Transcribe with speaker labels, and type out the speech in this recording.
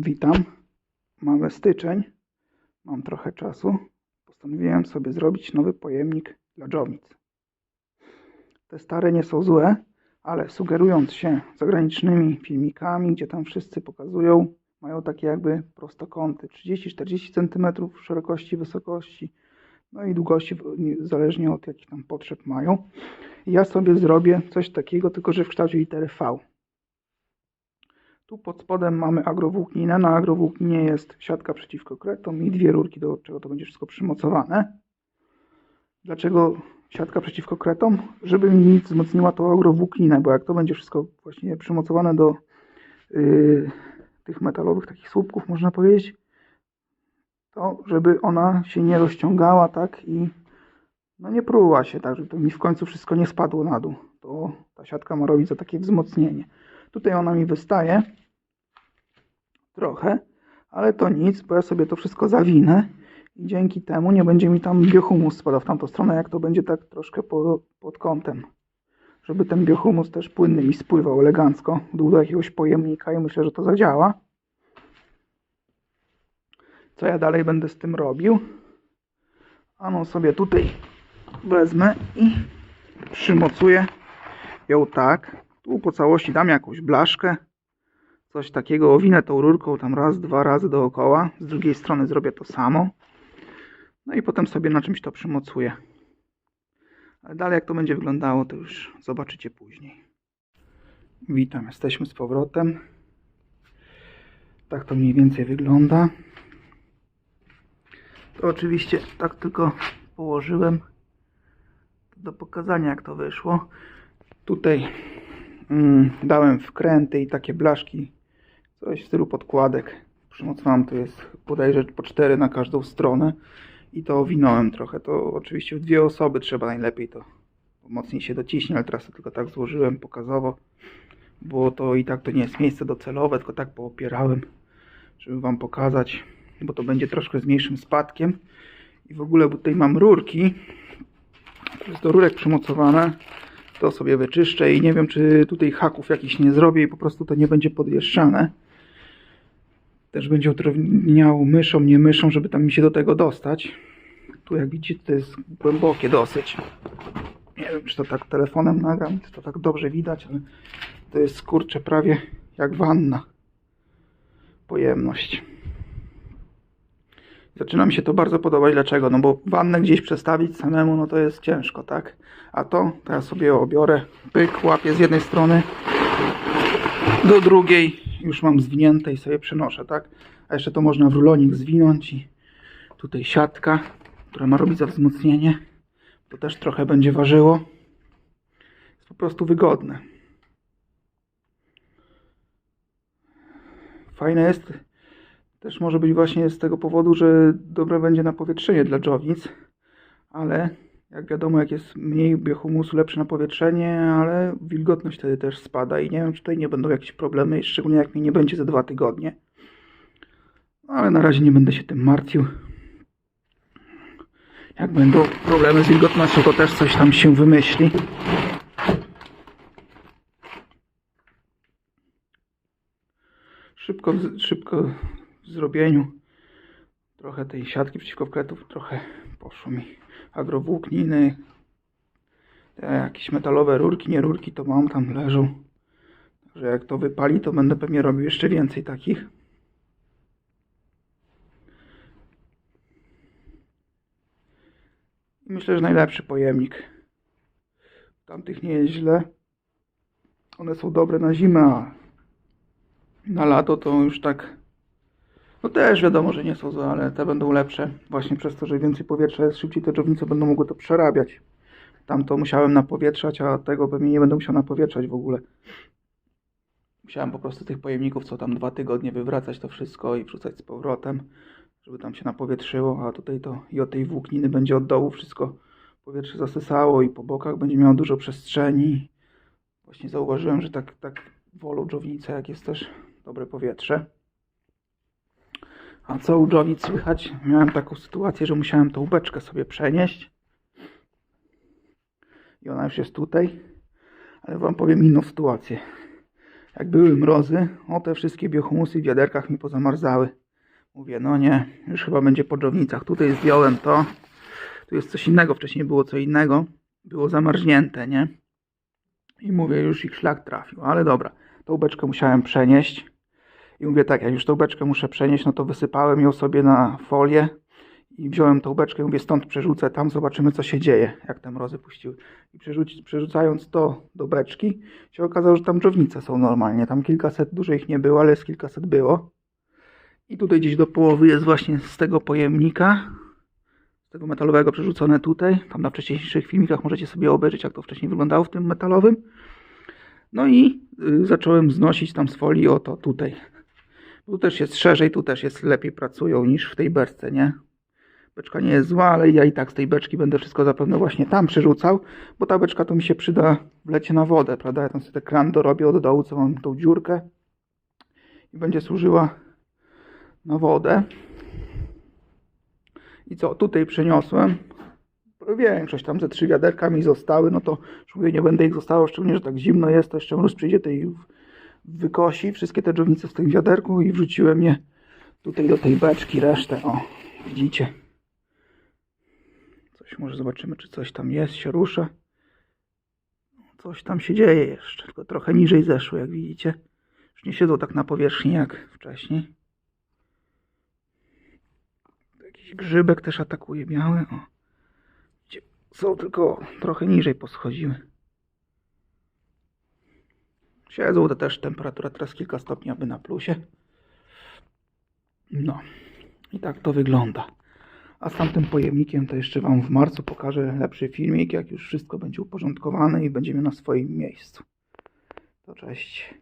Speaker 1: Witam. Mamy styczeń. Mam trochę czasu. Postanowiłem sobie zrobić nowy pojemnik dla dżownic. Te stare nie są złe, ale sugerując się zagranicznymi filmikami, gdzie tam wszyscy pokazują, mają takie jakby prostokąty 30-40 cm szerokości, wysokości, no i długości, zależnie od jakich tam potrzeb mają. Ja sobie zrobię coś takiego, tylko że w kształcie litery V. Tu pod spodem mamy agrowłókninę. Na agrowłókninie jest siatka przeciwko kretom i dwie rurki, do czego to będzie wszystko przymocowane. Dlaczego siatka przeciwko kretom? Żeby mi nic wzmocniła tą agrowłókninę, bo jak to będzie wszystko właśnie przymocowane do yy, tych metalowych takich słupków, można powiedzieć, to żeby ona się nie rozciągała tak i no nie pruła się tak, żeby to mi w końcu wszystko nie spadło na dół. To ta siatka ma robić za takie wzmocnienie. Tutaj ona mi wystaje trochę, ale to nic, bo ja sobie to wszystko zawinę i dzięki temu nie będzie mi tam biohumus spadał w tamtą stronę, jak to będzie tak troszkę po, pod kątem. Żeby ten biohumus też płynny mi spływał elegancko dół do jakiegoś pojemnika i myślę, że to zadziała. Co ja dalej będę z tym robił? Ano sobie tutaj wezmę i przymocuję ją tak. Tu po całości dam jakąś blaszkę. Coś takiego, owinę tą rurką tam raz, dwa razy dookoła. Z drugiej strony zrobię to samo. No i potem sobie na czymś to przymocuję. Ale dalej jak to będzie wyglądało, to już zobaczycie później. Witam, jesteśmy z powrotem. Tak to mniej więcej wygląda. To oczywiście tak tylko położyłem do pokazania jak to wyszło. Tutaj mm, dałem wkręty i takie blaszki, coś w stylu podkładek. Przymocowałem, to jest bodajże po cztery na każdą stronę i to owinąłem trochę. To oczywiście w dwie osoby trzeba najlepiej to mocniej się dociśnie, ale teraz to tylko tak złożyłem pokazowo, bo to i tak to nie jest miejsce docelowe, tylko tak poopierałem, żeby Wam pokazać, bo to będzie troszkę z mniejszym spadkiem i w ogóle, bo tutaj mam rurki, jest do rurek przymocowane, to sobie wyczyszczę i nie wiem, czy tutaj haków jakichś nie zrobię i po prostu to nie będzie podwieszczane. Też będzie utrudniało myszą, nie myszą, żeby tam mi się do tego dostać. Tu jak widzicie, to jest głębokie dosyć. Nie wiem, czy to tak telefonem nagram, czy to tak dobrze widać, ale to jest kurczę prawie jak wanna. Pojemność. Zaczyna mi się to bardzo podobać. Dlaczego? No bo wannę gdzieś przestawić samemu, no to jest ciężko, tak? A to, to ja sobie obiorę, pyk, łapię z jednej strony do drugiej, już mam zwinięte i sobie przenoszę, tak? A jeszcze to można w rulonik zwinąć i tutaj siatka, która ma robić za wzmocnienie. To też trochę będzie ważyło. Jest po prostu wygodne. Fajne jest też może być właśnie z tego powodu, że dobre będzie na powietrzenie dla dżownic, ale jak wiadomo, jak jest mniej biohumusu, lepsze napowietrzenie, ale wilgotność wtedy też spada i nie wiem, czy tutaj nie będą jakieś problemy, szczególnie jak mi nie będzie za dwa tygodnie. Ale na razie nie będę się tym martwił. Jak będą problemy z wilgotnością, to też coś tam się wymyśli. Szybko, szybko w zrobieniu trochę tej siatki przeciwko wkletów, trochę poszło mi agrowłókniny, te jakieś metalowe rurki, nie rurki, to mam tam leżą. Także jak to wypali, to będę pewnie robił jeszcze więcej takich. Myślę, że najlepszy pojemnik. Tamtych nie jest źle. One są dobre na zimę, a na lato to już tak. No też wiadomo, że nie są złe, ale te będą lepsze. Właśnie przez to, że więcej powietrza jest, szybciej te dżownice będą mogły to przerabiać. Tam to musiałem napowietrzać, a tego pewnie nie będę musiał napowietrzać w ogóle. Musiałem po prostu tych pojemników co tam dwa tygodnie wywracać to wszystko i wrzucać z powrotem, żeby tam się napowietrzyło, a tutaj to i od tej włókniny będzie od dołu wszystko powietrze zasysało i po bokach będzie miało dużo przestrzeni. Właśnie zauważyłem, że tak, tak wolą dżownice, jak jest też dobre powietrze. A co u dżowic słychać? Miałem taką sytuację, że musiałem tą beczkę sobie przenieść. I ona już jest tutaj. Ale wam powiem inną sytuację. jak były mrozy, o te wszystkie biohumusy w wiaderkach mi pozamarzały. Mówię, no nie, już chyba będzie po dżownicach. Tutaj zdjąłem to. Tu jest coś innego, wcześniej było co innego. Było zamarznięte, nie? I mówię, już ich szlak trafił, ale dobra. Tą beczkę musiałem przenieść. I mówię tak, jak już tą beczkę muszę przenieść, no to wysypałem ją sobie na folię i wziąłem tą beczkę i mówię, stąd przerzucę, tam zobaczymy co się dzieje, jak te mrozy puściły. I przerzuci, przerzucając to do beczki, się okazało, że tam dżownice są normalnie. Tam kilkaset, dużo ich nie było, ale z kilkaset było. I tutaj gdzieś do połowy jest właśnie z tego pojemnika, z tego metalowego przerzucone tutaj. Tam na wcześniejszych filmikach możecie sobie obejrzeć, jak to wcześniej wyglądało w tym metalowym. No i y, zacząłem znosić tam z folii o to tutaj. Tu też jest szerzej, tu też jest lepiej pracują niż w tej beczce, nie? Beczka nie jest zła, ale ja i tak z tej beczki będę wszystko zapewne właśnie tam przerzucał, bo ta beczka to mi się przyda w lecie na wodę, prawda? Ja tam sobie ten kran dorobię od dołu, co mam tą dziurkę i będzie służyła na wodę. I co, tutaj przeniosłem. Większość tam ze trzy wiaderka mi zostały, no to już mówię, nie będę ich zostało, szczególnie, że tak zimno jest, to jeszcze mróz przyjdzie tej wykosi wszystkie te dżownice w tym wiaderku i wrzuciłem je tutaj do tej beczki, resztę, o, widzicie. Coś może zobaczymy, czy coś tam jest, się rusza. Coś tam się dzieje jeszcze, tylko trochę niżej zeszło, jak widzicie. Już nie siedzą tak na powierzchni jak wcześniej. Jakiś grzybek też atakuje biały. O. Są tylko trochę niżej poschodziły. Siedzą, to też temperatura teraz kilka stopni, aby na plusie. No. I tak to wygląda. A z tamtym pojemnikiem to jeszcze Wam w marcu pokażę lepszy filmik, jak już wszystko będzie uporządkowane i będziemy na swoim miejscu. To cześć.